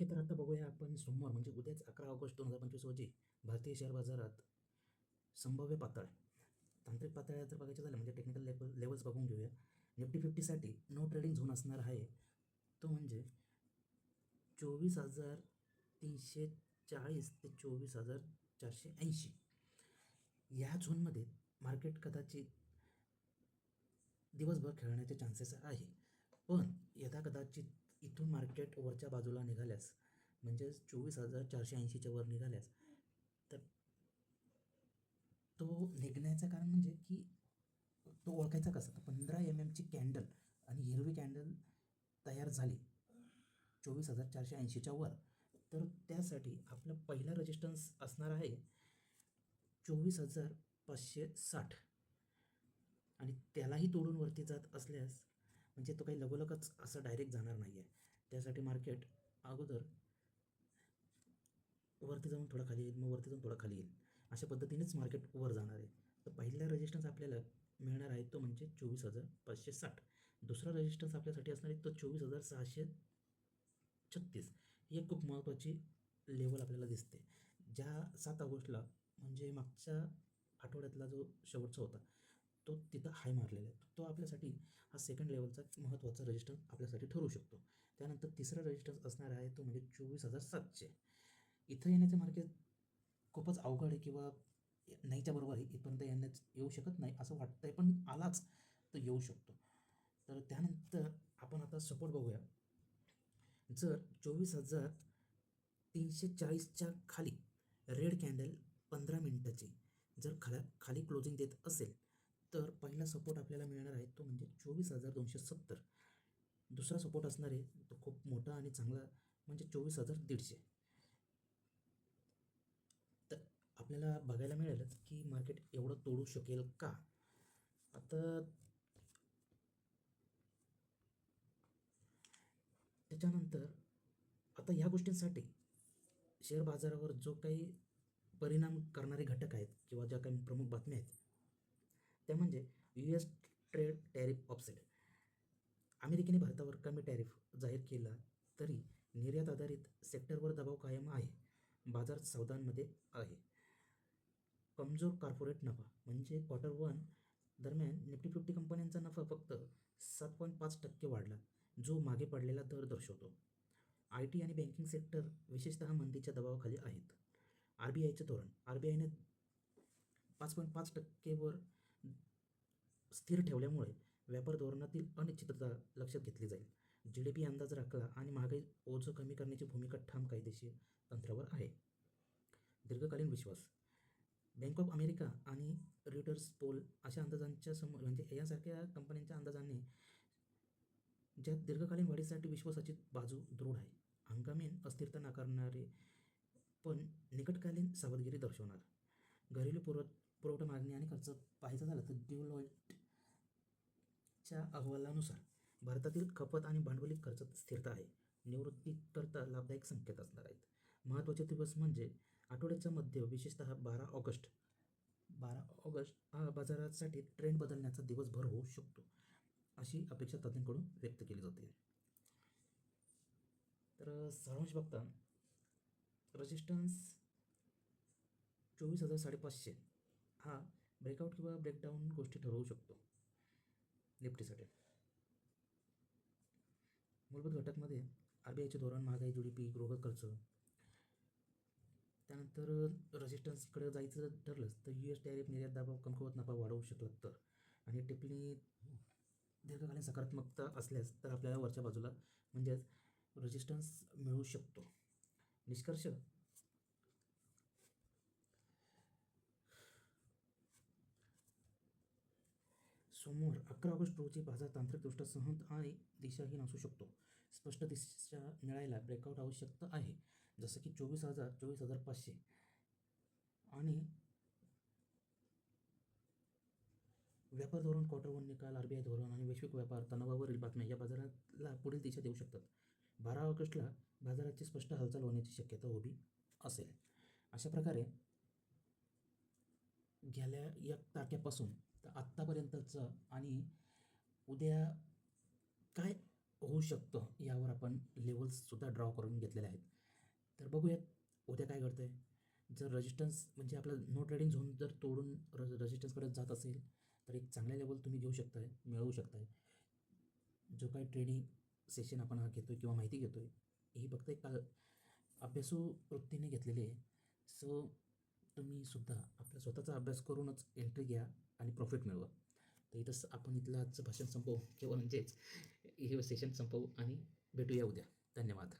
Okay तर आता बघूया आपण सोमवार म्हणजे उद्याच अकरा ऑगस्ट दोन हजार पंचवीस रोजी भारतीय शेअर बाजारात संभाव्य पातळ तांत्रिक पातळ्या जर बघायचं झालं म्हणजे टेक्निकल लेवल लेवल्स बघून घेऊया. निफ्टी फिफ्टीसाठी नो ट्रेडिंग झोन असणार आहे. तो म्हणजे चोवीस हजार तीनशे चाळीस ते चोवीस हजार चारशे ऐंशी. या झोनमध्ये मार्केट कदाचित दिवसभर खेळण्याचे चान्सेस आहे. पण यदा कदाचित इथून मार्केट वरच्या बाजूला निघाल्यास म्हणजेच चोवीस हजार चारशे ऐंशीच्या वर निघाल्यास तर तो निघण्याचं कारण म्हणजे की तो ओळखायचा कसा? तर पंधरा एम एमची कॅन्डल आणि हिरवी कॅन्डल तयार झाली चोवीस हजार चारशे ऐंशीच्या वर. तर त्यासाठी आपला पहिला रेजिस्टन्स असणार आहे चोवीस हजार पाचशे साठ. आणि त्यालाही तोडून वरती जात असल्यास म्हणजे तो काही लगोलगच असं डायरेक्ट जाणार नाही आहे त्यासाठी मार्केट अगोदर वरती जाऊन थोडा खाली येईल मग वरती जाऊन थोडा खाली येईल. अशा पद्धतीनेच मार्केट वर जाणार आहे. तर पहिला रेजिस्टन्स आपल्याला मिळणार आहे तो म्हणजे चोवीस हजार पाचशे साठ. दुसरा रेजिस्टन्स आपल्यासाठी असणार आहे तो चोवीस हजार सहाशे छत्तीस. ही एक खूप महत्त्वाची लेवल आपल्याला दिसते. ज्या सात ऑगस्टला म्हणजे मागच्या आठवड्यातला जो शेवटचा होता तो तिथं हाय मारलेला आहे. तो आपल्यासाठी हा सेकंड लेवलचा महत्त्वाचा रजिस्टन्स आपल्यासाठी ठरू शकतो. त्यानंतर तिसरा रजिस्टन्स असणार आहे तो म्हणजे चोवीस हजार सातशे. इथं येण्याचे मार्केट खूपच अवघड आहे किंवा नाहीच्या बरोबर आहे. इथपर्यंत येण्याच येऊ शकत नाही असं वाटतं आहे पण आलाच तर येऊ शकतो. तर त्यानंतर आपण आता सपोर्ट बघूया. जर चोवीस हजार तीनशे चाळीसच्या खाली रेड कॅन्डल पंधरा मिनटाची जर खाला खाली क्लोजिंग देत असेल तर पहिला सपोर्ट आपल्याला मिळणार आहे तो म्हणजे चोवीस हजार दोनशे सत्तर. दुसरा सपोर्ट असणार आहे तो खूप मोठा आणि चांगला म्हणजे चोवीस हजार दीडशे. तर आपल्याला बघायला मिळेलच की मार्केट एवढं तोडू शकेल का? आता त्याच्यानंतर आता ह्या गोष्टींसाठी शेअर बाजारावर जो काही परिणाम करणारे घटक आहेत किंवा ज्या काही प्रमुख बातम्या आहेत त्या म्हणजे U S trade tariff offset अमेरिकेने भारतावर कमी टॅरिफ जाहीर केला तरी निर्यात आधारित सेक्टरवर दबाव कायम आहे. बाजार सावधानमध्ये आहे. कमजोर कॉर्पोरेट नफा म्हणजे क्वार्टर वन दरम्यान निफ्टी फिफ्टी कंपन्यांचा नफा फक्त सात पॉईंट पाच टक्के वाढला जो मागे पडलेला दर दर्शवतो. आय टी आणि बँकिंग सेक्टर विशेषतः मंदीच्या दबावाखाली आहेत. आर बी आयचे धोरण. आर बी आयने पाच पॉईंट पाच टक्केवर स्थिर ठेवल्यामुळे व्यापार धोरणातील अनिश्चितता लक्षात घेतली जाईल. जी डी पी अंदाज राखला आणि महागाई ओझं कमी करण्याची भूमिका ठाम कायदेशीर तंत्रावर आहे. दीर्घकालीन विश्वास. बँक ऑफ अमेरिका आणि रिटर्स पोल अशा अंदाजांच्या समोर म्हणजे यासारख्या कंपन्यांच्या अंदाजाने ज्या दीर्घकालीन वाढीसाठी विश्वासाची बाजू दृढ आहे. हंगामीन अस्थिरता नाकारणारे पण निकटकालीन सावधगिरी दर्शवणार. घरेलू पुरव पुरवठा मागणी आणि खर्च पाहायचा झाला तर ड्युलॉइटच्या अहवालानुसार भारतातील खपत आणि भांडवली खर्चात स्थिरता आहे. निवृत्तीकरता लाभदायक संकेत असणार आहेत. महत्त्वाचे दिवस म्हणजे आठवड्याचा मध्य विशेषतः बारा ऑगस्ट. बारा ऑगस्ट हा बाजारासाठी ट्रेंड बदलण्याचा दिवसभर होऊ शकतो अशी अपेक्षा तज्ज्ञांकडून व्यक्त केली जाते. तर सारांश बघता. रजिस्टन्स चोवीस हजार साडेपाचशे. हा ब्रेकआउट किंवा ब्रेकडाऊन गोष्टी ठरवू शकतो. निफ्टीसाठी मूलभूत घटकमध्ये आर बी आयचे धोरण महागाई जी डी पी गृह खर्च. त्यानंतर रजिस्टन्सकडे जायचं ठरलंच तर यू एस टॅरिफ निर्यात दाबाव कमकुवत नफा वाढवू शकला तर. आणि टिप्पणी दीर्घकालीन सकारात्मकता असल्यास तर आपल्याला वरच्या बाजूला म्हणजेच रेजिस्टन्स मिळू शकतो. निष्कर्ष सोमवार अकरा ऑगस्ट रोजी बाजार तांत्रिकदृष्ट्या सहंत आणि दिशाहीन असू शकतो. स्पष्ट दिशा मिळायला ब्रेकआउट आवश्यकता आहे. जसं की चोवीस हजार चोवीस हजार पाचशे आणि व्यापार धोरण क्वार्टर वन निकाल आर बी आय धोरण आणि वैश्विक व्यापार तणावावरील बातम्या या बाजाराला पुढील दिशा देऊ शकतात. बारा ऑगस्टला बाजाराची स्पष्ट हालचाल होण्याची शक्यता उभी असेल. अशा प्रकारे गेल्या एक तारखेपासून तर आत्तापर्यंतचं आणि उद्या काय होऊ शकतं यावर आपण लेवल्ससुद्धा ड्रॉ करून घेतलेले आहेत. तर बघूयात उद्या काय घडतं आहे जर रजिस्टन्स म्हणजे आपलं नो ट्रेडिंग झोन जर तोडून र रजिस्टन्सकडे जात असेल तर एक चांगल्या लेवल तुम्ही घेऊ शकताय मिळवू शकताय. जो काही ट्रेडिंग सेशन आपण हा घेतो आहे किंवा माहिती घेतो आहे ही फक्त एक अभ्यासू वृत्तीने घेतलेली आहे. सो तुम्ही सुद्धा आपला स्वतःचा अभ्यास करूनच एंट्री घ्या आणि प्रॉफिट मिळवा. तर इथंच आपण इथलं आजचं भाषण संपवू. किंवा म्हणजेच हे सेशन संपवू आणि भेटूया उद्या. धन्यवाद.